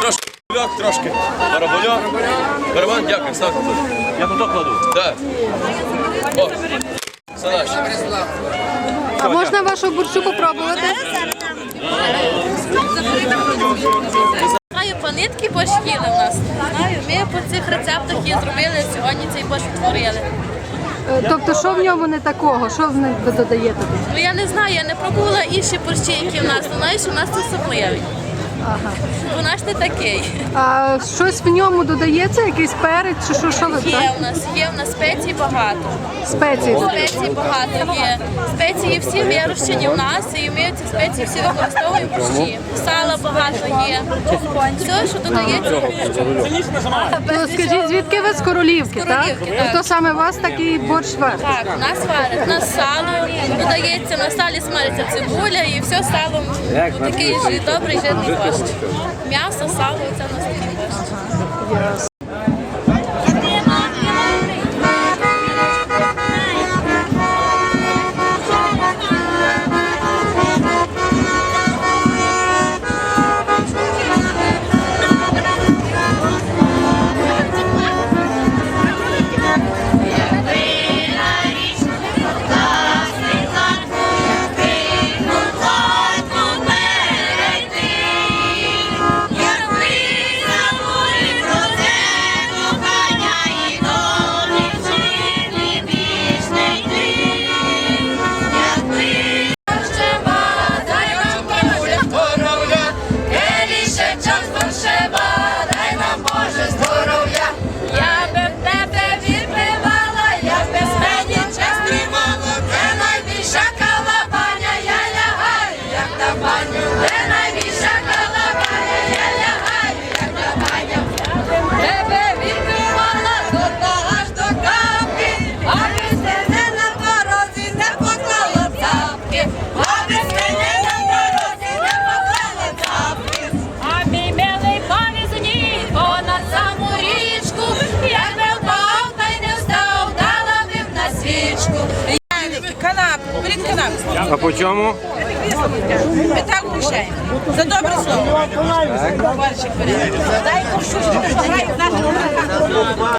Трошки бульок, трошки барабульок. Барабан, дякую, ставте тут. Я тут кладу. Так. О, це. А можна вашу борщу попробувати? Знаю, панитки їли в нас. Знаю, ми по цих рецептах її зробили, сьогодні цей борщ відтворили. Е, Тобто, що в ньому не такого? Що в них ви додаєте? Ну я не знаю, я не пробувала інші борщі, які в нас. Ну, знаєш, у нас це особливий. Ага. У нас не такий. А щось в ньому додається? Якийсь перець чи що, що ви Є так? у нас, є у нас спецій багато. Спеції. Спецій багато є. Спеції всі вирощені в нас, і ми ці спеції всі використовуємо в борщі. Сала багато є. Все, що додається в борщ. Скажіть, звідки ви з королівки, З так? Королівки, так. То саме у вас такий борщ варить? Так, у нас варять, у нас сало додається, на салі смалиться цибуля і все салом ну, такий ж добрий жирний борщ. М'ясо, сало, це у нас борщ. А по чому? Питав так. За добре слово. Дай грає в нашому